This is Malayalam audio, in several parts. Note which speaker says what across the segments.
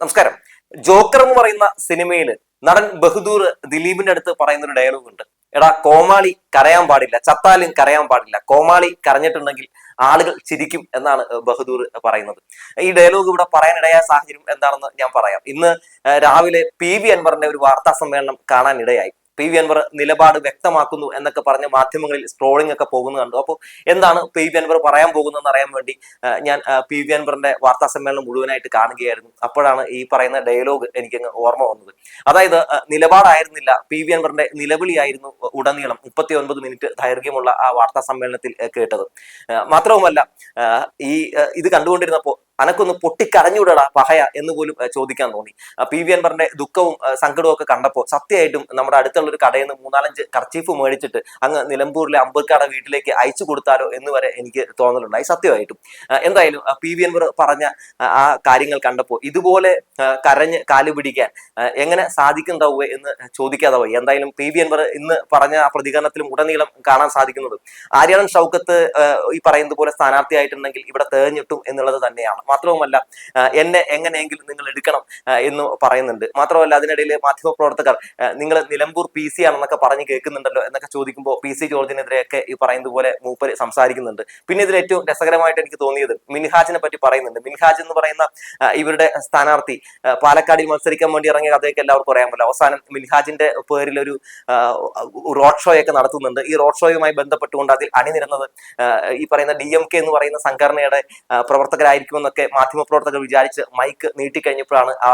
Speaker 1: നമസ്കാരം. ജോക്കർ എന്ന് പറയുന്ന സിനിമയിൽ നടൻ ബഹദൂർ ദിലീപിന്റെ അടുത്ത് പറയുന്ന ഒരു ഡയലോഗ് ഉണ്ട്. എടാ കോമാളി കരയാൻ പാടില്ല ചത്താലും കരയാൻ പാടില്ല. കോമാളി കരഞ്ഞിട്ടുണ്ടെങ്കിൽ ആളുകൾ ചിരിക്കും എന്നാണ് ബഹദൂർ പറയുന്നത്. ഈ ഡയലോഗ് ഇവിടെ പറയാനിടയായ സാഹചര്യം എന്താണെന്ന് ഞാൻ പറയാം. ഇന്ന് രാവിലെ പി വി അൻവറിന്റെ ഒരു വാർത്താ സമ്മേളനം കാണാൻ ഇടയായി പി വി അൻവർ നിലപാട് വ്യക്തമാക്കുന്നു എന്നൊക്കെ പറഞ്ഞ് മാധ്യമങ്ങളിൽ സ്ട്രോളിംഗ് ഒക്കെ പോകുന്നത് കണ്ടു. അപ്പോൾ എന്താണ് പി വി അൻവർ പറയാൻ പോകുന്നതെന്ന് അറിയാൻ വേണ്ടി ഞാൻ പി വി അൻവറിന്റെ വാർത്താ സമ്മേളനം മുഴുവനായിട്ട് കാണുകയായിരുന്നു. അപ്പോഴാണ് ഈ പറയുന്ന ഡയലോഗ് എനിക്കങ്ങ് ഓർമ്മ വന്നത്. അതായത് നിലപാടായിരുന്നില്ല പി വി അൻവറിന്റെ നിലവിളിയായിരുന്നു ഉടനീളം മുപ്പത്തി ഒൻപത് മിനിറ്റ് ദൈർഘ്യമുള്ള ആ വാർത്താ സമ്മേളനത്തിൽ കേട്ടത്. മാത്രവുമല്ല ഈ ഇത് കണ്ടുകൊണ്ടിരുന്നപ്പോൾ അനക്കൊന്ന് പൊട്ടിക്കരഞ്ഞുവിടടാ പഹയ എന്ന് പോലും ചോദിക്കാൻ തോന്നി. പി വി അൻവറിന്റെ ദുഃഖവും സങ്കടവും ഒക്കെ കണ്ടപ്പോൾ സത്യമായിട്ടും നമ്മുടെ അടുത്തുള്ള ഒരു കടയിൽ നിന്ന് മൂന്നാലഞ്ച് കർച്ചീഫ് മേടിച്ചിട്ട് അങ്ങ് നിലമ്പൂരിലെ അമ്പർക്കാട വീട്ടിലേക്ക് അയച്ചു കൊടുത്താലോ എന്ന് വരെ എനിക്ക് തോന്നലുണ്ടായി സത്യമായിട്ടും. എന്തായാലും പി വി അൻവർ പറഞ്ഞ ആ, കാര്യങ്ങൾ കണ്ടപ്പോൾ ഇതുപോലെ കരഞ്ഞ് കാൽ പിടിക്കാൻ എങ്ങനെ സാധിക്കുന്നുണ്ടാവുക എന്ന് ചോദിക്കാതെ പോയി. എന്തായാലും പി വി അൻവർ ഇന്ന് പറഞ്ഞ ആ പ്രതികരണത്തിലും ഉടനീളം കാണാൻ സാധിക്കുന്നത് ആര്യാടൻ ഷൗക്കത്ത് ഈ പറയുന്നത് പോലെ സ്ഥാനാർത്ഥിയായിട്ടുണ്ടെങ്കിൽ ഇവിടെ തേഞ്ഞിട്ടും എന്നുള്ളത് തന്നെയാണ്. മാത്രവുമല്ല എന്നെ എങ്ങനെയെങ്കിലും നിങ്ങൾ എടുക്കണം എന്ന് പറയുന്നുണ്ട്. മാത്രമല്ല അതിനിടയിൽ മാധ്യമപ്രവർത്തകർ നിങ്ങൾ നിലമ്പൂർ പി സി ആണെന്നൊക്കെ പറഞ്ഞ് കേൾക്കുന്നുണ്ടല്ലോ എന്നൊക്കെ ചോദിക്കുമ്പോൾ പി സി ജോർജിനെതിരെയൊക്കെ ഈ പറയുന്നത് പോലെ മൂപ്പർ സംസാരിക്കുന്നുണ്ട്. പിന്നെ ഇതിൽ ഏറ്റവും രസകരമായിട്ട് എനിക്ക് തോന്നിയത് മിൻഹാജിനെ പറ്റി പറയുന്നുണ്ട്. മിൻഹാജ് എന്ന് പറയുന്ന ഇവരുടെ സ്ഥാനാർത്ഥി പാലക്കാടിൽ മത്സരിക്കാൻ വേണ്ടി ഇറങ്ങിയ കഥയൊക്കെ എല്ലാവർക്കും അറിയാമല്ലോ. അവസാനം മിൻഹാജിന്റെ പേരിൽ ഒരു റോഡ് ഷോയൊക്കെ നടത്തുന്നുണ്ട്. ഈ റോഡ് ഷോയുമായി ബന്ധപ്പെട്ടുകൊണ്ട് അതിൽ അണിനിരുന്നത് ഈ പറയുന്ന ഡി എം കെ എന്ന് പറയുന്ന സംഘടനയുടെ ആ, പ്രവർത്തകരായിരിക്കുമെന്നൊക്കെ മാധ്യമപ്രവർത്തകർ വിചാരിച്ച് മൈക്ക് നീട്ടിക്കഴിഞ്ഞപ്പോഴാണ് ആ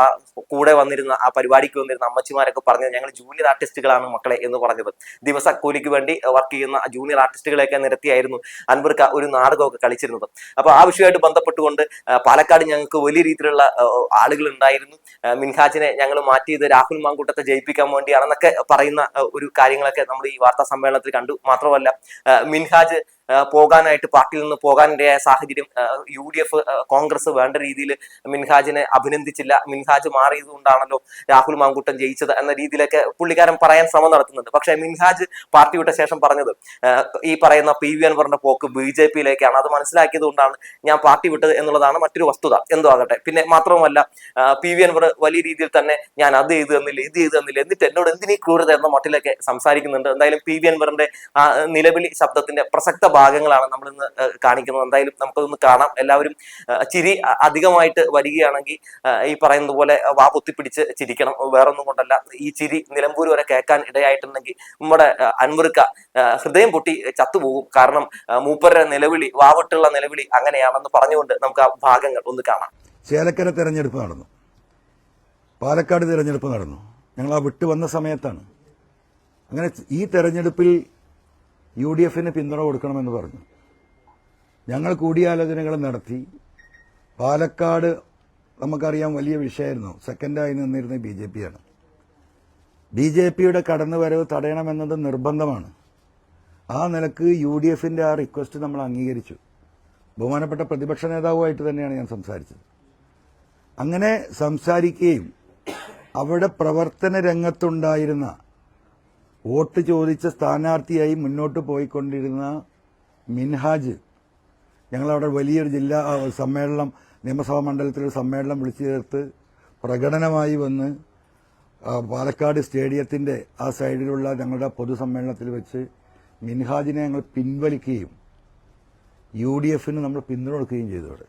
Speaker 1: കൂടെ വന്നിരുന്ന ആ പരിപാടിക്ക് വന്നിരുന്ന അമ്മച്ചിമാരൊക്കെ പറഞ്ഞത് ഞങ്ങൾ ജൂനിയർ ആർട്ടിസ്റ്റുകളാണ് മക്കളെ എന്ന് പറഞ്ഞത്. ദിവസ കൂലിക്ക് വേണ്ടി വർക്ക് ചെയ്യുന്ന ജൂനിയർ ആർട്ടിസ്റ്റുകളെയൊക്കെ നിരത്തിയായിരുന്നു അൻവർക്ക ഒരു നാടകമൊക്കെ കളിച്ചിരുന്നത്. അപ്പൊ ആ വിഷയമായിട്ട് ബന്ധപ്പെട്ടുകൊണ്ട് പാലക്കാട് ഞങ്ങൾക്ക് വലിയ രീതിയിലുള്ള ആളുകൾ ഉണ്ടായിരുന്നു മിൻഹാജിനെ ഞങ്ങൾ മാറ്റിയത് രാഹുൽ മാങ്കൂട്ടത്തെ ജയിപ്പിക്കാൻ വേണ്ടിയാണെന്നൊക്കെ പറയുന്ന ഒരു കാര്യങ്ങളൊക്കെ നമ്മൾ ഈ വാർത്താ സമ്മേളനത്തിൽ കണ്ടു. മാത്രമല്ല മിൻഹാജ് പോകാനായിട്ട് പാർട്ടിയിൽ നിന്ന് പോകാനിടയായ സാഹചര്യം യു ഡി എഫ് കോൺഗ്രസ് വേണ്ട രീതിയിൽ മിൻഹാജിനെ അഭിനന്ദിച്ചില്ല. മിൻഹാജ് മാറിയത് കൊണ്ടാണല്ലോ രാഹുൽ മാങ്കുട്ടൻ ജയിച്ചത് എന്ന രീതിയിലൊക്കെ പുള്ളിക്കാരൻ പറയാൻ ശ്രമം നടത്തുന്നുണ്ട്. പക്ഷേ മിൻഹാജ് പാർട്ടി വിട്ട ശേഷം പറഞ്ഞത് ഈ പറയുന്ന പി വി അൻവറിന്റെ പോക്ക് ബി ജെ പിയിലേക്കാണ്. അത് മനസ്സിലാക്കിയത് കൊണ്ടാണ് ഞാൻ പാർട്ടി വിട്ടത് എന്നുള്ളതാണ് മറ്റൊരു വസ്തുത. എന്തോ ആകട്ടെ. പിന്നെ മാത്രവുമല്ല പി വി അൻവർ വലിയ രീതിയിൽ തന്നെ ഞാൻ അത് ചെയ്ത് തന്നില്ല ഇത് ചെയ്ത് തന്നില്ല എന്നിട്ട് എന്നോട് എന്തിനീ ക്രൂരത എന്ന മട്ടിലൊക്കെ സംസാരിക്കുന്നുണ്ട്. എന്തായാലും പി വി അൻവറിന്റെ നിലവിളി ശബ്ദത്തിന്റെ പ്രസക്ത ഭാഗങ്ങളാണ് നമ്മൾ ഇന്ന് കാണിക്കുന്നത്. എന്തായാലും നമുക്കതൊന്ന് കാണാം. എല്ലാവരും ചിരി അധികമായിട്ട് വരികയാണെങ്കിൽ ഈ പറയുന്നത് പോലെ വാ പൊത്തിപ്പിടിച്ച് ചിരിക്കണം. വേറൊന്നും കൊണ്ടല്ല. ഈ ചിരി നിലമ്പൂർ വരെ കേൾക്കാൻ ഇടയായിട്ടുണ്ടെങ്കിൽ നമ്മുടെ അൻമുറുക്ക ഹൃദയം പൊട്ടി ചത്തുപോകും. കാരണം മൂപ്പരുടെ നിലവിളി വാവട്ടുള്ള നിലവിളി അങ്ങനെയാണെന്ന് പറഞ്ഞുകൊണ്ട് നമുക്ക് ആ ഭാഗങ്ങൾ ഒന്ന് കാണാം.
Speaker 2: ചേലക്കര തെരഞ്ഞെടുപ്പ് നടന്നു. പാലക്കാട് തിരഞ്ഞെടുപ്പ് നടന്നു. ഞങ്ങൾ ആ വിട്ടു വന്ന സമയത്താണ്. അങ്ങനെ ഈ തെരഞ്ഞെടുപ്പിൽ യു ഡി എഫിന് പിന്തുണ കൊടുക്കണമെന്ന് പറഞ്ഞു. ഞങ്ങൾ കൂടിയാലോചനകൾ നടത്തി. പാലക്കാട് നമുക്കറിയാം വലിയ വിഷയമായിരുന്നു. സെക്കൻഡായി നിന്നിരുന്ന ബി ജെ പിയാണ് ബി ജെ പിയുടെ കടന്നുവരവ് തടയണമെന്നത് നിർബന്ധമാണ്. ആ നിലയ്ക്ക് യു ഡി എഫിന്റെ ആ റിക്വസ്റ്റ് നമ്മൾ അംഗീകരിച്ചു. ബഹുമാനപ്പെട്ട പ്രതിപക്ഷ നേതാവുമായിട്ട് തന്നെയാണ് ഞാൻ സംസാരിച്ചത്. അങ്ങനെ സംസാരിക്കുകയും അവിടെ പ്രവർത്തന രംഗത്തുണ്ടായിരുന്ന വോട്ട് ചോദിച്ച സ്ഥാനാർത്ഥിയായി മുന്നോട്ട് പോയിക്കൊണ്ടിരുന്ന മിൻഹാജ് ഞങ്ങളവിടെ വലിയൊരു ജില്ലാ സമ്മേളനം നിയമസഭാ മണ്ഡലത്തിലൊരു സമ്മേളനം വിളിച്ചു ചേർത്ത് പ്രകടനമായി വന്ന് പാലക്കാട് സ്റ്റേഡിയത്തിന്റെ ആ സൈഡിലുള്ള ഞങ്ങളുടെ പൊതുസമ്മേളനത്തിൽ വെച്ച് മിൻഹാജിനെ ഞങ്ങൾ പിൻവലിക്കുകയും യു ഡി എഫിന് നമ്മൾ പിന്തുണ കൊടുക്കുകയും ചെയ്തു അവിടെ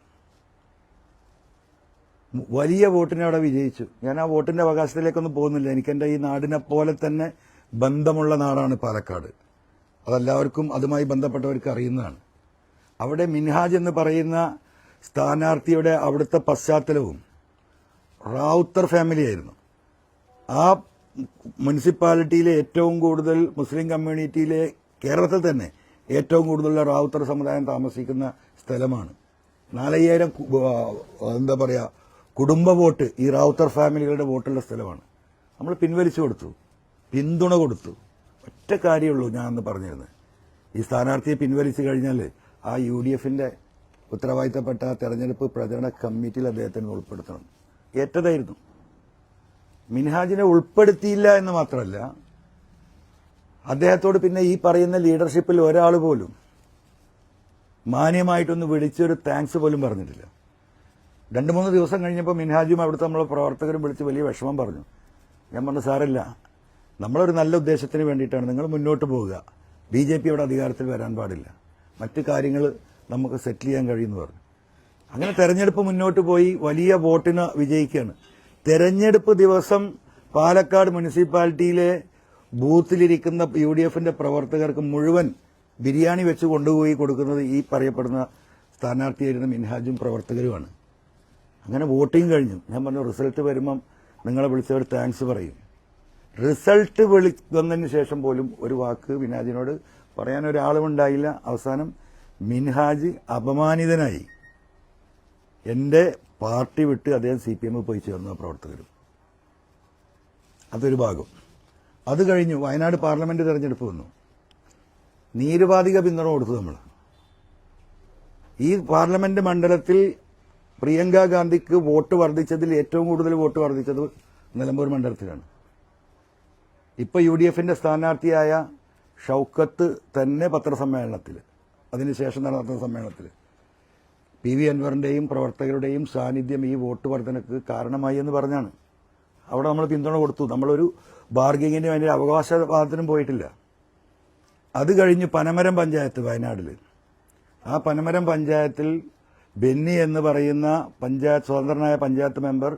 Speaker 2: വലിയ വോട്ടിനെ അവിടെ വിജയിച്ചു. ഞാൻ ആ വോട്ടിന്റെ അവകാശത്തിലേക്കൊന്നും പോകുന്നില്ല. എനിക്ക് എന്റെ ഈ നാടിനെ പോലെ തന്നെ ബന്ധമുള്ള നാടാണ് പാലക്കാട്. അതെല്ലാവർക്കും അതുമായി ബന്ധപ്പെട്ടവർക്ക് അറിയുന്നതാണ്. അവിടെ മിൻഹാജ് എന്ന് പറയുന്ന സ്ഥാനാർത്ഥിയുടെ അവിടുത്തെ പശ്ചാത്തലവും റാവുത്തർ ഫാമിലി ആയിരുന്നു. ആ മുനിസിപ്പാലിറ്റിയിലെ ഏറ്റവും കൂടുതൽ മുസ്ലിം കമ്മ്യൂണിറ്റിയിലെ കേരളത്തിൽ തന്നെ ഏറ്റവും കൂടുതലുള്ള റാവുത്തർ സമുദായം താമസിക്കുന്ന സ്ഥലമാണ്. നാലയ്യായിരം എന്താ പറയുക കുടുംബ വോട്ട് ഈ റാവുത്തർ ഫാമിലികളുടെ വോട്ടുള്ള സ്ഥലമാണ്. നമ്മൾ പിൻവലിച്ചു കൊടുത്തു. പിന്തുണ കൊടുത്തു. ഒറ്റ കാര്യമുള്ളൂ പറഞ്ഞിരുന്നു പറഞ്ഞിരുന്നത്. ഈ സ്ഥാനാർത്ഥിയെ പിൻവലിച്ചു കഴിഞ്ഞാൽ ആ യു ഡി എഫിന്റെ ഉത്തരവാദിത്തപ്പെട്ട തെരഞ്ഞെടുപ്പ് പ്രചരണ കമ്മിറ്റിയിൽ അദ്ദേഹത്തിന് ഉൾപ്പെടുത്തണം. ഏറ്റതായിരുന്നു. മിൻഹാജിനെ ഉൾപ്പെടുത്തിയില്ല എന്ന് മാത്രമല്ല അദ്ദേഹത്തോട് പിന്നെ ഈ പറയുന്ന ലീഡർഷിപ്പിൽ ഒരാൾ പോലും മാന്യമായിട്ടൊന്ന് വിളിച്ചൊരു താങ്ക്സ് പോലും പറഞ്ഞിട്ടില്ല. രണ്ട് മൂന്ന് ദിവസം കഴിഞ്ഞപ്പോൾ മിൻഹാജും അവിടുത്തെ നമ്മളെ പ്രവർത്തകരും വിളിച്ച് വലിയ വിഷമം പറഞ്ഞു. ഞാൻ പറഞ്ഞു സാറില്ല നമ്മളൊരു നല്ല ഉദ്ദേശത്തിന് വേണ്ടിയിട്ടാണ് നിങ്ങൾ മുന്നോട്ട് പോവുക. ബി ജെ പി അവിടെ അധികാരത്തിൽ വരാൻ പാടില്ല. മറ്റ് കാര്യങ്ങൾ നമുക്ക് സെറ്റിൽ ചെയ്യാൻ കഴിയുമെന്ന് പറഞ്ഞു. അങ്ങനെ തെരഞ്ഞെടുപ്പ് മുന്നോട്ട് പോയി വലിയ വോട്ടിന് വിജയിക്കുകയാണ്. തെരഞ്ഞെടുപ്പ് ദിവസം പാലക്കാട് മുനിസിപ്പാലിറ്റിയിലെ ബൂത്തിലിരിക്കുന്ന യു ഡി എഫിന്റെ പ്രവർത്തകർക്ക് മുഴുവൻ ബിരിയാണി വെച്ച് കൊണ്ടുപോയി കൊടുക്കുന്നത് ഈ പറയപ്പെടുന്ന സ്ഥാനാർത്ഥിയായിരുന്ന മിൻഹാജും പ്രവർത്തകരുമാണ്. അങ്ങനെ വോട്ടിംഗ് കഴിഞ്ഞു. ഞാൻ പറഞ്ഞു റിസൾട്ട് വരുമ്പം നിങ്ങളെ വിളിച്ചവർ താങ്ക്സ് പറയും. റിസൾട്ട് വിളി വന്നതിന് ശേഷം പോലും ഒരു വാക്ക് മിനാജിനോട് പറയാൻ ഒരാളുമുണ്ടായില്ല. അവസാനം മിൻഹാജ് അപമാനിതനായി. എന്റെ പാർട്ടി വിട്ട് അദ്ദേഹം സി പി എമ്മിൽ പോയി ചേർന്ന പ്രവർത്തകരും. അതൊരു ഭാഗം. അത് കഴിഞ്ഞു വയനാട് പാർലമെന്റ് തിരഞ്ഞെടുപ്പ് വന്നു. നിരുപാധിക പിന്തുണ കൊടുത്തു നമ്മൾ ഈ പാർലമെന്റ് മണ്ഡലത്തിൽ പ്രിയങ്ക ഗാന്ധിക്ക് വോട്ട് വർദ്ധിച്ചതിൽ ഏറ്റവും കൂടുതൽ വോട്ട് വർദ്ധിച്ചത് നിലമ്പൂർ മണ്ഡലത്തിലാണ്. ഇപ്പൊ യു ഡി എഫിന്റെ സ്ഥാനാർത്ഥിയായ ഷൌക്കത്ത് തന്നെ പത്രസമ്മേളനത്തിൽ അതിനുശേഷം നടന്ന സമ്മേളനത്തിൽ പി വി അൻവറിന്റെയും പ്രവർത്തകരുടെയും സാന്നിധ്യം ഈ വോട്ട് വർധനക്ക് കാരണമായി എന്ന് പറഞ്ഞാണ്. അവിടെ നമ്മൾ പിന്തുണ കൊടുത്തു. നമ്മളൊരു ബാർഗിങ്ങിന് വേണ്ടി അവകാശവാദത്തിനും പോയിട്ടില്ല. അത് കഴിഞ്ഞ് പനമരം പഞ്ചായത്ത് വയനാടിൽ ആ പനമരം പഞ്ചായത്തിൽ ബെന്നി എന്ന് പറയുന്ന പഞ്ചായത്ത് സ്വതന്ത്രനായ പഞ്ചായത്ത് മെമ്പർ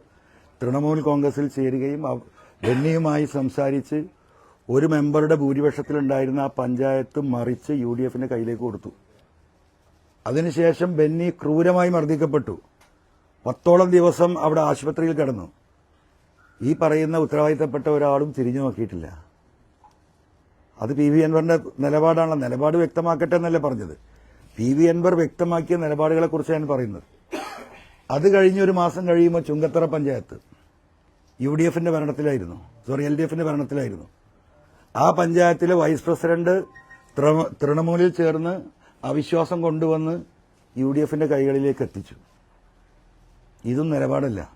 Speaker 2: തൃണമൂൽ കോൺഗ്രസിൽ ചേരുകയും ബെന്നിയുമായി സംസാരിച്ച് ഒരു മെമ്പറുടെ ഭൂരിപക്ഷത്തിലുണ്ടായിരുന്ന ആ പഞ്ചായത്ത് മറിച്ച് യു ഡി എഫിന്റെ കയ്യിലേക്ക് കൊടുത്തു. അതിനുശേഷം ബെന്നി ക്രൂരമായി മർദ്ദിക്കപ്പെട്ടു. പത്തോളം ദിവസം അവിടെ ആശുപത്രിയിൽ കിടന്നു. ഈ പറയുന്ന ഉത്തരവാദിത്തപ്പെട്ട ഒരാളും തിരിഞ്ഞു നോക്കിയിട്ടില്ല. അത് പി വി അൻവറിന്റെ നിലപാടാണല്ലോ. നിലപാട് വ്യക്തമാക്കട്ടെ എന്നല്ലേ പറഞ്ഞത്. പി വി അൻവർ വ്യക്തമാക്കിയ നിലപാടുകളെ കുറിച്ചാണ് പറയുന്നത്. അത് കഴിഞ്ഞൊരു മാസം കഴിയുമ്പോൾ ചുങ്കത്തറ പഞ്ചായത്ത്. യു ഡി എഫിന്റെ ഭരണത്തിലായിരുന്നു. സോറി എൽ ഡി എഫിന്റെ ഭരണത്തിലായിരുന്നു. ആ പഞ്ചായത്തിലെ വൈസ് പ്രസിഡന്റ് തൃണ- തൃണമൂലിൽ ചേർന്ന് അവിശ്വാസം കൊണ്ടുവന്ന് യു ഡി എഫിന്റെ കൈകളിലേക്ക് എത്തിച്ചു. ഇതും നിലപാടല്ല.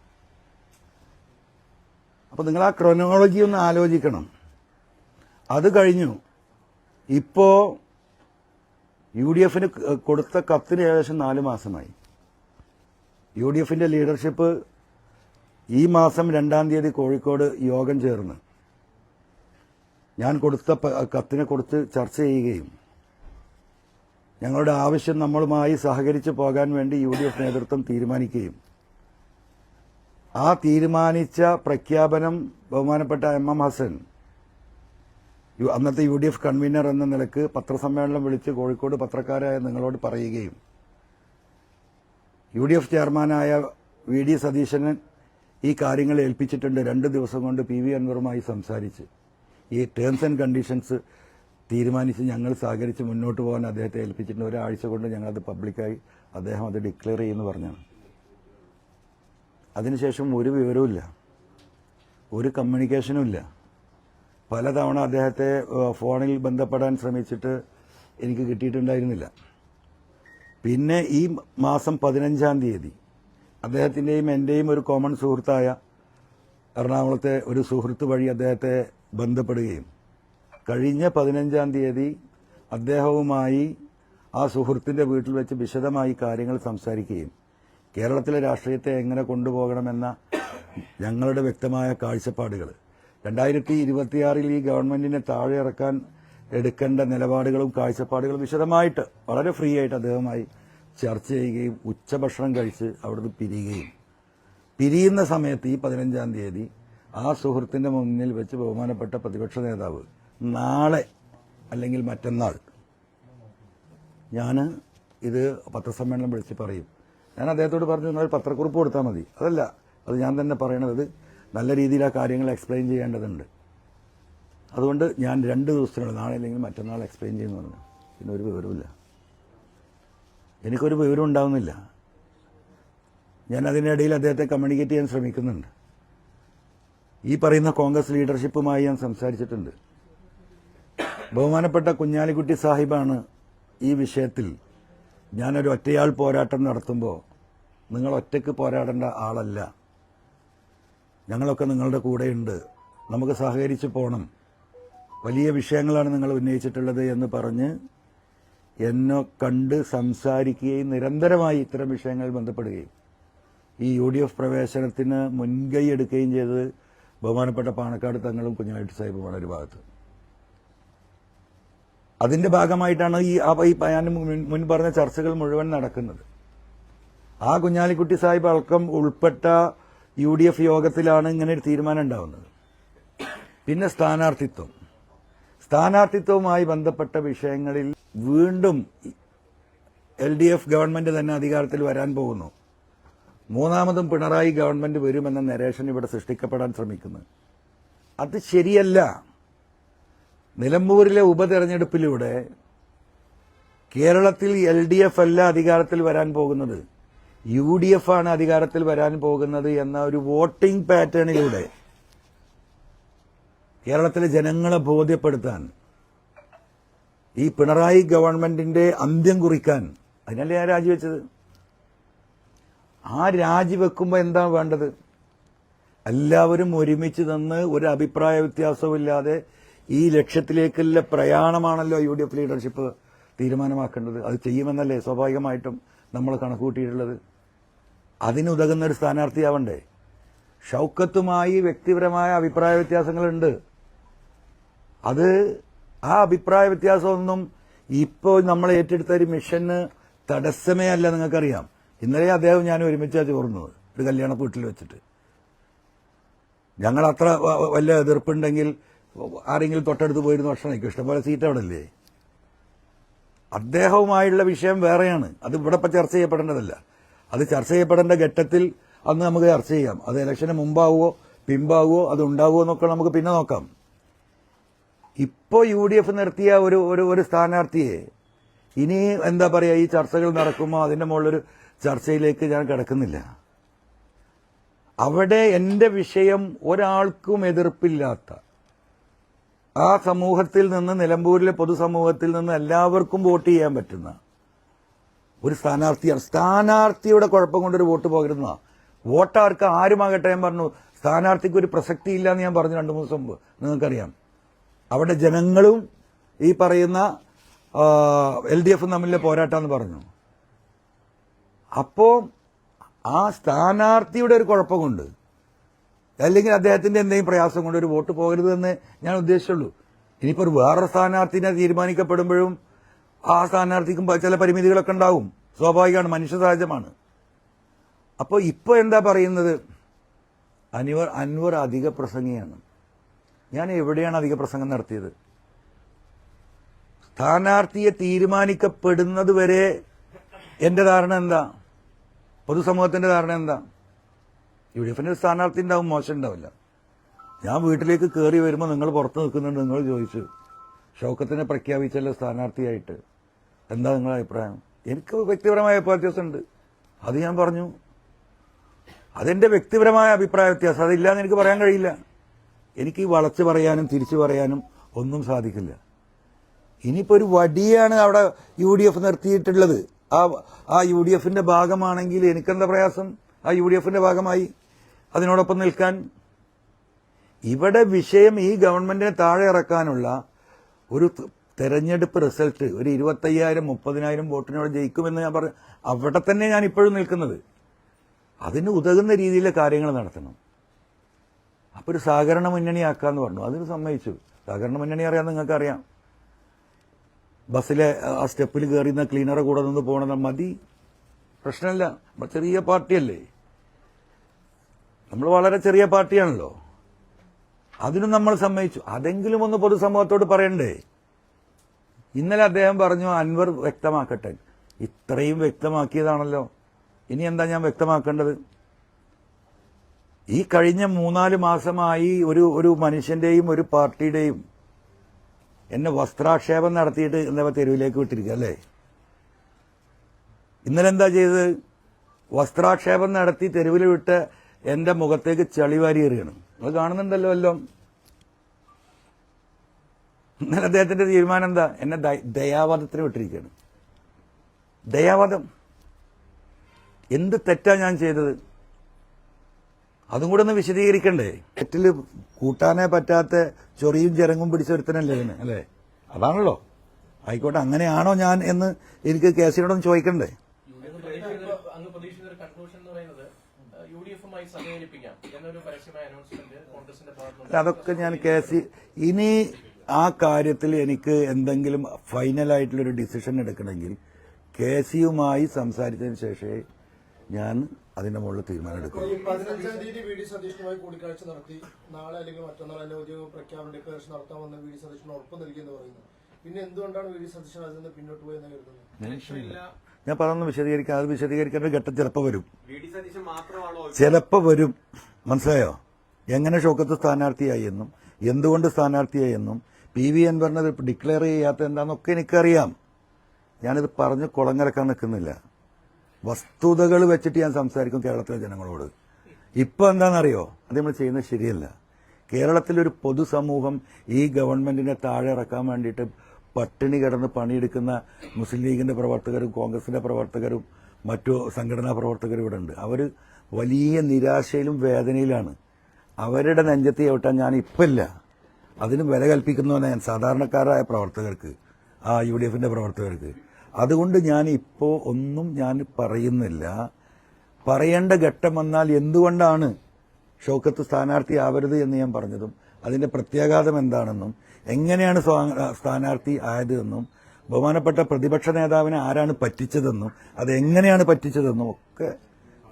Speaker 2: അപ്പൊ നിങ്ങൾ ആ ക്രൊനോളജി ഒന്ന് ആലോചിക്കണം. അത് കഴിഞ്ഞു. ഇപ്പോ യു ഡി എഫിന് കൊടുത്ത കത്തിന് ഏകദേശം നാല് മാസമായി. യു ഡി എഫിന്റെ ലീഡർഷിപ്പ് ഈ മാസം രണ്ടാം തീയതി കോഴിക്കോട് യോഗം ചേർന്ന് ഞാൻ കൊടുത്ത കത്തിനെ കുറിച്ച് ചർച്ച ചെയ്യുകയും ഞങ്ങളുടെ ആവശ്യം നമ്മളുമായി സഹകരിച്ച് പോകാൻ വേണ്ടി യു ഡി എഫ് നേതൃത്വം തീരുമാനിക്കുകയും ആ തീരുമാനിച്ച പ്രഖ്യാപനം ബഹുമാനപ്പെട്ട എം എം ഹസൻ അന്നത്തെ യു ഡി എഫ് കൺവീനർ എന്ന നിലയ്ക്ക് പത്രസമ്മേളനം വിളിച്ച് കോഴിക്കോട് പത്രക്കാരായ നിങ്ങളോട് പറയുകയും യു ഡി എഫ് ചെയർമാനായ വി ഡി സതീശന് ഈ കാര്യങ്ങൾ ഏൽപ്പിച്ചിട്ടുണ്ട് രണ്ട് ദിവസം കൊണ്ട് പി വി അൻവറുമായി സംസാരിച്ച്. ഈ ടേംസ് ആൻഡ് കണ്ടീഷൻസ് തീരുമാനിച്ച് ഞങ്ങൾ സഹകരിച്ച് മുന്നോട്ട് പോകാൻ അദ്ദേഹത്തെ ഏൽപ്പിച്ചിട്ടുണ്ട്. ഒരാഴ്ച കൊണ്ട് ഞങ്ങളത് പബ്ലിക്കായി അദ്ദേഹം അത് ഡിക്ലെയർ ചെയ്യുമെന്ന് പറഞ്ഞാണ്. അതിനുശേഷം ഒരു വിവരവുമില്ല. ഒരു കമ്മ്യൂണിക്കേഷനും ഇല്ല. പലതവണ അദ്ദേഹത്തെ ഫോണിൽ ബന്ധപ്പെടാൻ ശ്രമിച്ചിട്ട് എനിക്ക് കിട്ടിയിട്ടുണ്ടായിരുന്നില്ല. പിന്നെ ഈ മാസം പതിനഞ്ചാം തീയതി അദ്ദേഹത്തിന്റെയും എന്റെയും ഒരു കോമൺ സുഹൃത്തായ എറണാകുളത്തെ ഒരു സുഹൃത്ത് വഴി അദ്ദേഹത്തെ ബന്ധപ്പെടുകയും കഴിഞ്ഞ പതിനഞ്ചാം തീയതി അദ്ദേഹവുമായി ആ സുഹൃത്തിന്റെ വീട്ടിൽ വെച്ച് വിശദമായി കാര്യങ്ങൾ സംസാരിക്കുകയും കേരളത്തിലെ രാഷ്ട്രീയത്തെ എങ്ങനെ കൊണ്ടുപോകണമെന്ന ഞങ്ങളുടെ വ്യക്തമായ കാഴ്ചപ്പാടുകൾ. രണ്ടായിരത്തി ഇരുപത്തിയാറിൽ ഈ ഗവൺമെന്റിനെ താഴെ ഇറക്കാൻ എടുക്കേണ്ട നിലപാടുകളും കാഴ്ചപ്പാടുകളും വിശദമായിട്ട് വളരെ ഫ്രീ ആയിട്ട് അദ്ദേഹവുമായി ചർച്ച ചെയ്യുകയും ഉച്ചഭക്ഷണം കഴിച്ച് അവിടുന്ന് പിരിയുകയും. പിരിയുന്ന സമയത്ത് ഈ പതിനഞ്ചാം തീയതി ആ സുഹൃത്തിന്റെ മുന്നിൽ വെച്ച് ബഹുമാനപ്പെട്ട പ്രതിപക്ഷ നേതാവ് നാളെ അല്ലെങ്കിൽ മറ്റന്നാൾ ഞാൻ ഇത് പത്രസമ്മേളനം വിളിച്ച് പറയും. ഞാൻ അദ്ദേഹത്തോട് പറഞ്ഞു "എന്നാൽ ഒരു പത്രക്കുറിപ്പ് കൊടുത്താൽ മതി. അതല്ല അത് ഞാൻ തന്നെ പറയണത് നല്ല രീതിയിൽ ആ കാര്യങ്ങൾ എക്സ്പ്ലെയിൻ ചെയ്യേണ്ടതുണ്ട്. അതുകൊണ്ട് ഞാൻ രണ്ട് ദിവസത്തിനുള്ളിൽ നാളെ അല്ലെങ്കിൽ മറ്റന്നാൾ എക്സ്പ്ലെയിൻ ചെയ്യുന്നു പറഞ്ഞു. പിന്നെ ഒരു വിവരമില്ല എനിക്കൊരു വിവരം ഉണ്ടാവുന്നില്ല. ഞാൻ അതിനിടയിൽ അദ്ദേഹത്തെ കമ്മ്യൂണിക്കേറ്റ് ചെയ്യാൻ ശ്രമിക്കുന്നുണ്ട്. ഈ പറയുന്ന കോൺഗ്രസ് ലീഡർഷിപ്പുമായി ഞാൻ സംസാരിച്ചിട്ടുണ്ട്. ബഹുമാനപ്പെട്ട കുഞ്ഞാലിക്കുട്ടി സാഹിബാണ് ഈ വിഷയത്തിൽ ഞാനൊരു ഒറ്റയാൾ പോരാട്ടം നടത്തുമ്പോൾ നിങ്ങൾ ഒറ്റയ്ക്ക് പോരാടേണ്ട ആളല്ല. ഞങ്ങളൊക്കെ നിങ്ങളുടെ കൂടെയുണ്ട്. നമുക്ക് സഹകരിച്ച് പോകണം വലിയ വിഷയങ്ങളാണ് നിങ്ങൾ ഉന്നയിച്ചിട്ടുള്ളത് എന്ന് പറഞ്ഞ് എന്നെ കണ്ട് സംസാരിക്കുകയും നിരന്തരമായി ഇത്തരം വിഷയങ്ങൾ ബന്ധപ്പെടുകയും ഈ യു ഡി എഫ് പ്രവേശനത്തിന് മുൻകൈ എടുക്കുകയും ചെയ്തത് ബഹുമാനപ്പെട്ട പാണക്കാട് തങ്ങളും കുഞ്ഞായിട്ട് സാഹിബുമാണ് ഒരു ഭാഗത്ത്. അതിന്റെ ഭാഗമായിട്ടാണ് ഈ ഈ ഞാൻ മുൻ പറഞ്ഞ ചർച്ചകൾ മുഴുവൻ നടക്കുന്നത്. ആ കുഞ്ഞാലിക്കുട്ടി സാഹിബ് അടക്കം ഉൾപ്പെട്ട യു ഡി എഫ് യോഗത്തിലാണ് ഇങ്ങനെ ഒരു തീരുമാനം ഉണ്ടാവുന്നത്. പിന്നെ സ്ഥാനാർത്ഥിത്വം. സ്ഥാനാർത്ഥിത്വവുമായി ബന്ധപ്പെട്ട വിഷയങ്ങളിൽ വീണ്ടും എൽ ഡി എഫ് ഗവൺമെന്റ് തന്നെ അധികാരത്തിൽ വരാൻ പോകുന്നു. മൂന്നാമതും പിണറായി ഗവൺമെന്റ് വരുമെന്ന നരേഷൻ ഇവിടെ സൃഷ്ടിക്കപ്പെടാൻ ശ്രമിക്കുന്നു. അത് ശരിയല്ല. നിലമ്പൂരിലെ ഉപതെരഞ്ഞെടുപ്പിലൂടെ കേരളത്തിൽ എൽ ഡി എഫ് അല്ല അധികാരത്തിൽ വരാൻ പോകുന്നത്. യു ഡി എഫ് ആണ് അധികാരത്തിൽ വരാൻ പോകുന്നത് എന്ന ഒരു വോട്ടിംഗ് പാറ്റേണിലൂടെ കേരളത്തിലെ ജനങ്ങളെ ബോധ്യപ്പെടുത്താൻ ഈ പിണറായി ഗവൺമെന്റിന്റെ അന്ത്യം കുറിക്കാൻ അതിനല്ലേ ഞാൻ രാജിവെച്ചത്? ആ രാജിവെക്കുമ്പോൾ എന്താ വേണ്ടത്? എല്ലാവരും ഒരുമിച്ച് നിന്ന് ഒരു അഭിപ്രായ വ്യത്യാസവുമില്ലാതെ ഈ ലക്ഷ്യത്തിലേക്കുള്ള പ്രയാണമാണല്ലോ യു ഡി എഫ് ലീഡർഷിപ്പ് തീരുമാനമാക്കേണ്ടത്. അത് ചെയ്യുമെന്നല്ലേ സ്വാഭാവികമായിട്ടും നമ്മൾ കണക്കുകൂട്ടിയിട്ടുള്ളത്. അതിനുതകുന്ന ഒരു സ്ഥാനാർത്ഥിയാവണ്ടേ? ഷൗക്കത്തുമായി വ്യക്തിപരമായ അഭിപ്രായ വ്യത്യാസങ്ങളുണ്ട്. അത് ആ അഭിപ്രായ വ്യത്യാസമൊന്നും ഇപ്പോൾ നമ്മൾ ഏറ്റെടുത്ത ഒരു മിഷന് തടസ്സമേ അല്ല നിങ്ങൾക്കറിയാം. ഇന്നലെ അദ്ദേഹം ഞാൻ ഒരുമിച്ചാണ് ചോർന്നത് ഒരു കല്യാണ വീട്ടിൽ വെച്ചിട്ട്. ഞങ്ങൾ അത്ര വല്ല എതിർപ്പുണ്ടെങ്കിൽ ആരെങ്കിലും തൊട്ടടുത്ത് പോയിരുന്ന ഭക്ഷണം കഴിക്കും. ഇഷ്ടംപോലെ സീറ്റ് അവിടെ അല്ലേ അദ്ദേഹവുമായുള്ള വിഷയം വേറെയാണ്. അത് ഇവിടെ ഇപ്പം ചർച്ച ചെയ്യപ്പെടേണ്ടതല്ല. അത് ചർച്ച ചെയ്യപ്പെടേണ്ട ഘട്ടത്തിൽ അന്ന് നമുക്ക് ചർച്ച ചെയ്യാം. അത് ഇലക്ഷന് മുമ്പാവുമോ പിമ്പാവുമോ അത് ഉണ്ടാവുമോ എന്നൊക്കെ നമുക്ക് പിന്നെ നോക്കാം. ഇപ്പോൾ യു ഡി എഫ് നിർത്തിയ ഒരു ഒരു ഒരു സ്ഥാനാർത്ഥിയെ ഇനി എന്താ പറയുക ഈ ചർച്ചകൾ നടക്കുമ്പോൾ അതിന്റെ മുകളിലൊരു ചർച്ചയിലേക്ക് ഞാൻ കിടക്കുന്നില്ല. അവിടെ എന്റെ വിഷയം ഒരാൾക്കും എതിർപ്പില്ലാത്ത ആ സമൂഹത്തിൽ നിന്ന് നിലമ്പൂരിലെ പൊതുസമൂഹത്തിൽ നിന്ന് എല്ലാവർക്കും വോട്ട് ചെയ്യാൻ പറ്റുന്ന ഒരു സ്ഥാനാർത്ഥിയാണ്. സ്ഥാനാർത്ഥിയുടെ കുഴപ്പം കൊണ്ടൊരു വോട്ട് പോകരുന്ന വോട്ടാർക്ക് ആരുമാകട്ടെ ഞാൻ പറഞ്ഞു. സ്ഥാനാർത്ഥിക്ക് ഒരു പ്രസക്തി ഇല്ല എന്ന് ഞാൻ പറഞ്ഞു രണ്ടു മൂന്ന് ദിവസം നിങ്ങൾക്കറിയാം. അവിടെ ജനങ്ങളും ഈ പറയുന്ന എൽ ഡി എഫും തമ്മിലെ പോരാട്ടാന്ന് പറഞ്ഞു. അപ്പോ ആ സ്ഥാനാർത്ഥിയുടെ ഒരു കുഴപ്പമുണ്ട്. അല്ലെങ്കിൽ അദ്ദേഹത്തിന്റെ എന്തെങ്കിലും പ്രയാസം കൊണ്ട് ഒരു വോട്ട് പോകരുതെന്ന് ഞാൻ ഉദ്ദേശിച്ചുള്ളൂ. ഇനിയിപ്പോൾ ഒരു വേറൊരു സ്ഥാനാർത്ഥിനെ തീരുമാനിക്കപ്പെടുമ്പോഴും ആ സ്ഥാനാർത്ഥിക്കും ചില പരിമിതികളൊക്കെ ഉണ്ടാവും. സ്വാഭാവികമാണ് മനുഷ്യ സഹജമാണ് അപ്പോൾ ഇപ്പോൾ എന്താ പറയുന്നത്? അനുവർ അൻവർ അധിക പ്രസംഗിയാണ്. ഞാൻ എവിടെയാണ് അധിക പ്രസംഗം നടത്തിയത്? സ്ഥാനാർത്ഥിയെ തീരുമാനിക്കപ്പെടുന്നത് വരെ എന്റെ ധാരണ എന്താ? പൊതുസമൂഹത്തിന്റെ ധാരണ എന്താ? യു ഡി എഫിന്റെ സ്ഥാനാർത്ഥി ഉണ്ടാവും മോശം ഉണ്ടാവില്ല ഞാൻ വീട്ടിലേക്ക് കയറി വരുമ്പോൾ നിങ്ങൾ പുറത്ത് നിൽക്കുന്നുണ്ട് നിങ്ങൾ ചോദിച്ചു. ഷൗക്കത്തിനെ പ്രഖ്യാപിച്ചല്ലോ സ്ഥാനാർത്ഥിയായിട്ട്? എന്താ നിങ്ങളുടെ അഭിപ്രായം? എനിക്ക് വ്യക്തിപരമായ വ്യത്യാസമുണ്ട്. അത് ഞാൻ പറഞ്ഞു. അതെന്റെ വ്യക്തിപരമായ അഭിപ്രായ വ്യത്യാസം. അതില്ലാന്ന് എനിക്ക് പറയാൻ കഴിയില്ല. എനിക്ക് വളച്ച് പറയാനും തിരിച്ചു പറയാനും ഒന്നും സാധിക്കില്ല. ഇനിയിപ്പോൾ ഒരു വടിയാണ് അവിടെ യു ഡി എഫ് നിർത്തിയിട്ടുള്ളത്. ആ ആ യു ഡി എഫിന്റെ ഭാഗമാണെങ്കിൽ എനിക്കെന്താ പ്രയാസം? ആ യു ഡി എഫിന്റെ ഭാഗമായി അതിനോടൊപ്പം നിൽക്കാൻ. ഇവിടെ വിഷയം ഈ ഗവൺമെന്റിനെ താഴെ ഇറക്കാനുള്ള ഒരു തെരഞ്ഞെടുപ്പ് റിസൾട്ട് ഒരു ഇരുപത്തയ്യായിരം മുപ്പതിനായിരം വോട്ടിനോട് ജയിക്കുമെന്ന് ഞാൻ പറഞ്ഞു അവിടെ തന്നെ ഞാൻ ഇപ്പോഴും നിൽക്കുന്നത്. അതിന് ഉതകുന്ന രീതിയിലെ കാര്യങ്ങൾ നടത്തണം. അപ്പൊ ഒരു സഹകരണ മുന്നണിയാക്കാന്ന് പറഞ്ഞു. അതിന് സമ്മതിച്ചു. സഹകരണ മുന്നണി അറിയാൻ നിങ്ങൾക്കറിയാം. ബസ്സിലെ ആ സ്റ്റെപ്പിൽ കയറിയുന്ന ക്ലീനറെ കൂടെ നിന്ന് പോകണത് മതി. പ്രശ്നമില്ല. നമ്മൾ ചെറിയ പാർട്ടിയല്ലേ. നമ്മൾ വളരെ ചെറിയ പാർട്ടിയാണല്ലോ. അതിനും നമ്മൾ സമ്മതിച്ചു. അതെങ്കിലും ഒന്ന് പൊതുസമൂഹത്തോട് പറയണ്ടേ? ഇന്നലെ അദ്ദേഹം പറഞ്ഞു അൻവർ വ്യക്തമാക്കട്ടെ. ഇത്രയും വ്യക്തമാക്കിയതാണല്ലോ. ഇനി എന്താ ഞാൻ വ്യക്തമാക്കേണ്ടത്? ഈ കഴിഞ്ഞ മൂന്നാൽ മാസമായി ഒരു ഒരു മനുഷ്യന്റെയും ഒരു പാർട്ടിയുടെയും എന്നെ വസ്ത്രാക്ഷേപം നടത്തിയിട്ട് എന്താ തെരുവിലേക്ക് വിട്ടിരിക്കുക അല്ലേ? ഇന്നലെ എന്താ ചെയ്തത്? വസ്ത്രാക്ഷേപം നടത്തി തെരുവിൽ വിട്ട് എന്റെ മുഖത്തേക്ക് ചളിവാരി എറിയണം. നിങ്ങൾ കാണുന്നുണ്ടല്ലോ എല്ലാം. ഇന്നലെ അദ്ദേഹത്തിന്റെ തീരുമാനം എന്താ? എന്നെ ദയ- ദയാവാദത്തിന് വിട്ടിരിക്കുകയാണ്. ദയാവാദം എന്ത് തെറ്റാ ഞാൻ ചെയ്തത്? അതും കൂടെ ഒന്ന് വിശദീകരിക്കണ്ടേ? കെറ്റിൽ കൂട്ടാനേ പറ്റാത്ത ചൊറിയും ചിരങ്ങും പിടിച്ചൊരുത്തനല്ലേ അല്ലേ? അതാണല്ലോ. ആയിക്കോട്ടെ അങ്ങനെയാണോ ഞാൻ എന്ന് എനിക്ക് കേസിനോടൊന്ന് ചോദിക്കണ്ടേ? അതൊക്കെ ഞാൻ കെ സി ഇനി ആ കാര്യത്തിൽ എനിക്ക് എന്തെങ്കിലും ഫൈനലായിട്ടുള്ളൊരു ഡിസിഷൻ എടുക്കണമെങ്കിൽ കെ സിയുമായി സംസാരിച്ചതിന് ശേഷമേ ഞാൻ അതിന്റെ മുകളിൽ തീരുമാനം എടുക്കും.
Speaker 3: പതിനഞ്ചാം തീയതി വി ഡി സതീഷനുമായി കൂടിക്കാഴ്ച നടത്തി. നാളെ അല്ലെങ്കിൽ മറ്റന്നാൾ തന്നെ ഒരു പ്രഖ്യാപന ഡിക്ലറേഷൻ നടത്താമെന്ന് വി ഡി സതീഷന് ഉറപ്പ് നൽകിയെന്ന് പറയുന്നു. പിന്നെ എന്തുകൊണ്ടാണ് വി ഡി സതീശൻ അതിൽ നിന്ന് പിന്നോട്ട് പോയെന്ന് കരുതുന്നത്?
Speaker 2: ഞാൻ പറഞ്ഞു വിശദീകരിക്കാൻ അത് വിശദീകരിക്കേണ്ട ഒരു ഘട്ടം ചിലപ്പോൾ വരും.
Speaker 4: ചിലപ്പോ
Speaker 2: ചിലപ്പോൾ വരും. മനസ്സിലായോ? എങ്ങനെ ഷോക്കത്ത് സ്ഥാനാർത്ഥിയായി എന്നും എന്തുകൊണ്ട് സ്ഥാനാർത്ഥിയായി എന്നും പി വി അൻവറിനത് ഡിക്ലെയർ ചെയ്യാത്ത എന്താണെന്നൊക്കെ എനിക്കറിയാം. ഞാനിത് പറഞ്ഞ് കുളങ്ങരക്കാൻ നിൽക്കുന്നില്ല. വസ്തുതകൾ വെച്ചിട്ട് ഞാൻ സംസാരിക്കും കേരളത്തിലെ ജനങ്ങളോട്. ഇപ്പൊ എന്താണെന്നറിയോ? അത് നമ്മൾ ചെയ്യുന്നത് ശരിയല്ല. കേരളത്തിലൊരു പൊതുസമൂഹം ഈ ഗവൺമെന്റിനെ താഴെ ഇറക്കാൻ വേണ്ടിയിട്ട് പട്ടിണി കിടന്ന് പണിയെടുക്കുന്ന മുസ്ലിം ലീഗിന്റെ പ്രവർത്തകരും കോൺഗ്രസിന്റെ പ്രവർത്തകരും മറ്റു സംഘടനാ പ്രവർത്തകരും ഇവിടെ ഉണ്ട്. അവർ വലിയ നിരാശയിലും വേദനയിലാണ്. അവരുടെ നെഞ്ചത്തി ചവിട്ടാൻ ഞാൻ ഇപ്പില്ല അതിന് വില കൽപ്പിക്കുന്നു ഞാൻ സാധാരണക്കാരായ പ്രവർത്തകർക്ക് ആ യു ഡി എഫിന്റെ പ്രവർത്തകർക്ക്. അതുകൊണ്ട് ഞാൻ ഇപ്പോൾ ഒന്നും ഞാൻ പറയുന്നില്ല. പറയേണ്ട ഘട്ടം വന്നാൽ എന്തുകൊണ്ടാണ് ഷൗക്കത്ത് സ്ഥാനാർത്ഥിയാവരുത് എന്ന് ഞാൻ പറഞ്ഞതും അതിന്റെ പ്രത്യാഘാതം എന്താണെന്നും എങ്ങനെയാണ് സ്ഥാനാർത്ഥി ആയത് എന്നും ബഹുമാനപ്പെട്ട പ്രതിപക്ഷ നേതാവിനെ ആരാണ് പറ്റിച്ചതെന്നും അത് എങ്ങനെയാണ് പറ്റിച്ചതെന്നും ഒക്കെ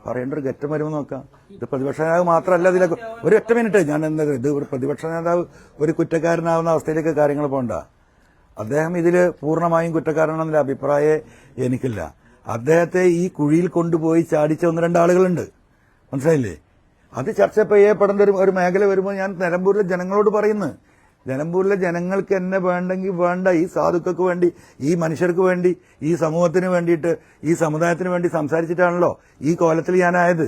Speaker 2: പറയേണ്ട ഒരു ഘട്ടം വരുമെന്ന് നോക്കാം. ഇത് പ്രതിപക്ഷ നേതാവ് മാത്രമല്ല ഇതിലൊക്കെ ഒരു ഒറ്റ മിനിറ്റ് ഞാൻ എന്താ ഇത് ഒരു പ്രതിപക്ഷ നേതാവ് ഒരു കുറ്റക്കാരനാവുന്ന അവസ്ഥയിലേക്ക് കാര്യങ്ങൾ പോകണ്ട. അദ്ദേഹം ഇതിൽ പൂർണമായും കുറ്റക്കാരനാണെന്നുള്ള അഭിപ്രായം എനിക്കില്ല. അദ്ദേഹത്തെ ഈ കുഴിയിൽ കൊണ്ടുപോയി ചാടിച്ച ഒന്ന് രണ്ട് ആളുകളുണ്ട്. മനസ്സിലായില്ലേ? അത് ചർച്ച ചെയ്യപ്പെടേണ്ട ഒരു ഒരു മേഖല വരുമ്പോൾ ഞാൻ നിലമ്പൂരിലെ ജനങ്ങളോട് പറയുന്നു. നിലമ്പൂരിലെ ജനങ്ങൾക്ക് എന്നെ വേണ്ടെങ്കിൽ വേണ്ട ഈ സാധുക്കൾക്ക് വേണ്ടി ഈ മനുഷ്യർക്ക് വേണ്ടി ഈ സമൂഹത്തിന് വേണ്ടിയിട്ട് ഈ സമുദായത്തിന് വേണ്ടി സംസാരിച്ചിട്ടാണല്ലോ ഈ കോലത്തിൽ ഞാനായത്.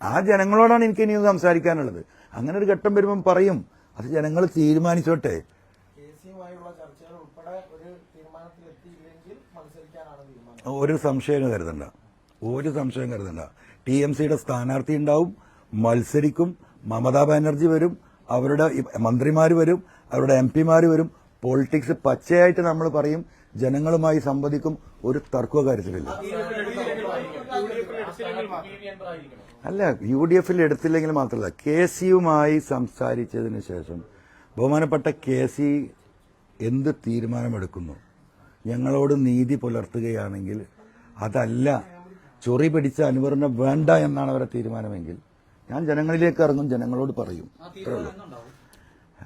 Speaker 2: ആ ജനങ്ങളോടാണ് എനിക്ക് ഇനി സംസാരിക്കാനുള്ളത്. അങ്ങനെ ഒരു ഘട്ടം വരുമ്പം പറയും അത് ജനങ്ങൾ തീരുമാനിച്ചോട്ടെ
Speaker 3: കെ സിയുമായുള്ള ചർച്ചകൾ ഉൾപ്പെടെ ഒരു തീരുമാനത്തിലെത്തിയില്ലെങ്കിൽ മത്സരിക്കാനാണ് തീരുമാനം
Speaker 2: ഒരു സംശയം കരുതണ്ട. ഒരു സംശയം കരുതണ്ട. ടി എം സിയുടെ സ്ഥാനാർത്ഥി ഉണ്ടാവും മത്സരിക്കും മമതാ ബാനർജി വരും അവരുടെ മന്ത്രിമാർ വരും അവരുടെ എം പിമാർ വരും. പൊളിറ്റിക്സ് പച്ചയായിട്ട് നമ്മൾ പറയും ജനങ്ങളുമായി സംവദിക്കും ഒരു തർക്കവും കാര്യത്തിലില്ല. അല്ല യു ഡി എഫിൽ എടുത്തില്ലെങ്കിൽ മാത്രമല്ല കെ സിയുമായി സംസാരിച്ചതിന് ശേഷം ബഹുമാനപ്പെട്ട കെ സി എന്ത് തീരുമാനമെടുക്കുന്നു? ഞങ്ങളോട് നീതി പുലർത്തുകയാണെങ്കിൽ അതല്ല ചൊറി പിടിച്ച അനുവറിനെ വേണ്ട എന്നാണ് അവരുടെ തീരുമാനമെങ്കിൽ ഞാൻ ജനങ്ങളിലേക്ക് ഇറങ്ങും ജനങ്ങളോട് പറയും. അത്രയുള്ളൂ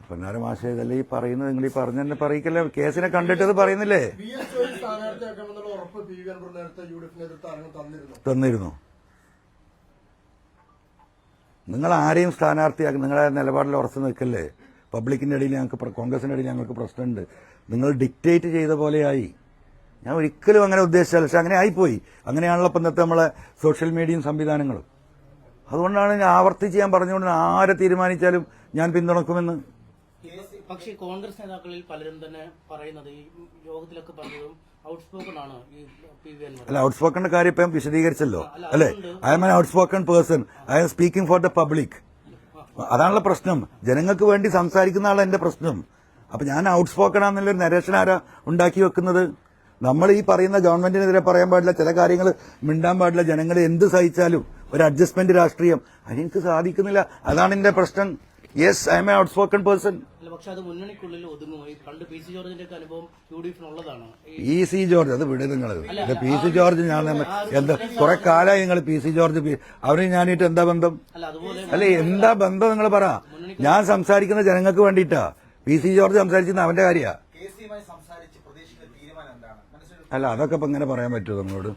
Speaker 2: പൊന്നാര മാഷേ ഈ പറയുന്നത്? നിങ്ങൾ ഈ പറഞ്ഞ തന്നെ പറയിക്കല്ലേ? കേസിനെ കണ്ടിട്ടത് പറയുന്നില്ലേ?
Speaker 3: തന്നിരുന്നു?
Speaker 2: തന്നിരുന്നു. നിങ്ങൾ ആരെയും സ്ഥാനാർത്ഥിയാക്കി നിങ്ങളുടെ നിലപാടിൽ ഉറച്ചു നിൽക്കല്ലേ? പബ്ലിക്കിന്റെ ഇടയിൽ ഞങ്ങൾക്ക് കോൺഗ്രസിന്റെ ഇടയിൽ ഞങ്ങൾക്ക് പ്രശ്നമുണ്ട്. നിങ്ങൾ ഡിക്റ്റേറ്റ് ചെയ്ത പോലെയായി. ഞാൻ ഒരിക്കലും അങ്ങനെ ഉദ്ദേശിച്ചല്ല പക്ഷെ അങ്ങനെ ആയിപ്പോയി. അങ്ങനെയാണല്ലോ ഇപ്പം ഇന്നത്തെ നമ്മളെ സോഷ്യൽ മീഡിയയും സംവിധാനങ്ങളും. അതുകൊണ്ടാണ് ഞാൻ ആവർത്തിച്ച് ഞാൻ പറഞ്ഞുകൊണ്ട് ആരെ തീരുമാനിച്ചാലും ഞാൻ പിന്തുണക്കുമെന്ന്.
Speaker 5: പക്ഷേ കോൺഗ്രസ് നേതാക്കളിൽ പലരും തന്നെ പറയുന്നത് ഈ യോഗത്തിലൊക്കെ പറഞ്ഞതും ഔട്ട്സ്പോക്കൺ ആണ്
Speaker 2: അല്ല ഔട്ട്സ്പോക്കന്റെ കാര്യം ഇപ്പം വിശദീകരിച്ചല്ലോ. അല്ലേ I'm an outspoken person I'm speaking for the public അതാണല്ലോ പ്രശ്നം. ജനങ്ങൾക്ക് വേണ്ടി സംസാരിക്കുന്ന ആളാണ് എന്റെ പ്രശ്നം. അപ്പൊ ഞാൻ ഔട്ട് സ്പോക്കൺ ആണെന്നുള്ളൊരു നരേഷൻ ആരാ ഉണ്ടാക്കി വെക്കുന്നത്? നമ്മൾ ഈ പറയുന്ന ഗവൺമെന്റിനെതിരെ പറയാൻ പാടില്ല ചില കാര്യങ്ങൾ മിണ്ടാൻ പാടില്ല. ജനങ്ങൾ എന്ത് സഹിച്ചാലും ഒരു അഡ്ജസ്റ്റ്മെന്റ് രാഷ്ട്രീയം. അതിനെനിക്ക് സാധിക്കുന്നില്ല. അതാണ് എന്റെ പ്രശ്നം. Yes I'm a outspoken person
Speaker 5: അല്ല പക്ഷെ അത് മുന്നണിക്കുള്ളിൽ ഒതുങ്ങും. പണ്ട് പി സി ജോർജിന്റെ ഒക്കെ അനുഭവം യു ഡി എഫിനുള്ളതാണ് ഈ
Speaker 2: പി സി ജോർജ് അത് വിട് നിങ്ങൾ പി സി ജോർജ് ഞാൻ എന്താ കുറെ കാലമായി നിങ്ങൾ പി സി ജോർജ് അവന് അവർ ഞാനിട്ട് എന്താ ബന്ധം?
Speaker 5: അല്ല അതുപോലെ
Speaker 2: അല്ലെ എന്താ ബന്ധം നിങ്ങൾ പറ. ഞാൻ സംസാരിക്കുന്ന ജനങ്ങൾക്ക് വേണ്ടിട്ടാ പി സി ജോർജ് സംസാരിക്കുന്ന അവന്റെ കാര്യ.
Speaker 6: കെ സിയുമായി സംസാരിച്ച് തീരുമാനം എന്താണ്? മനസ്സിൽ
Speaker 2: അല്ല അതൊക്കെ ഇപ്പൊ ഇങ്ങനെ പറയാൻ പറ്റുമോ നമ്മളോട്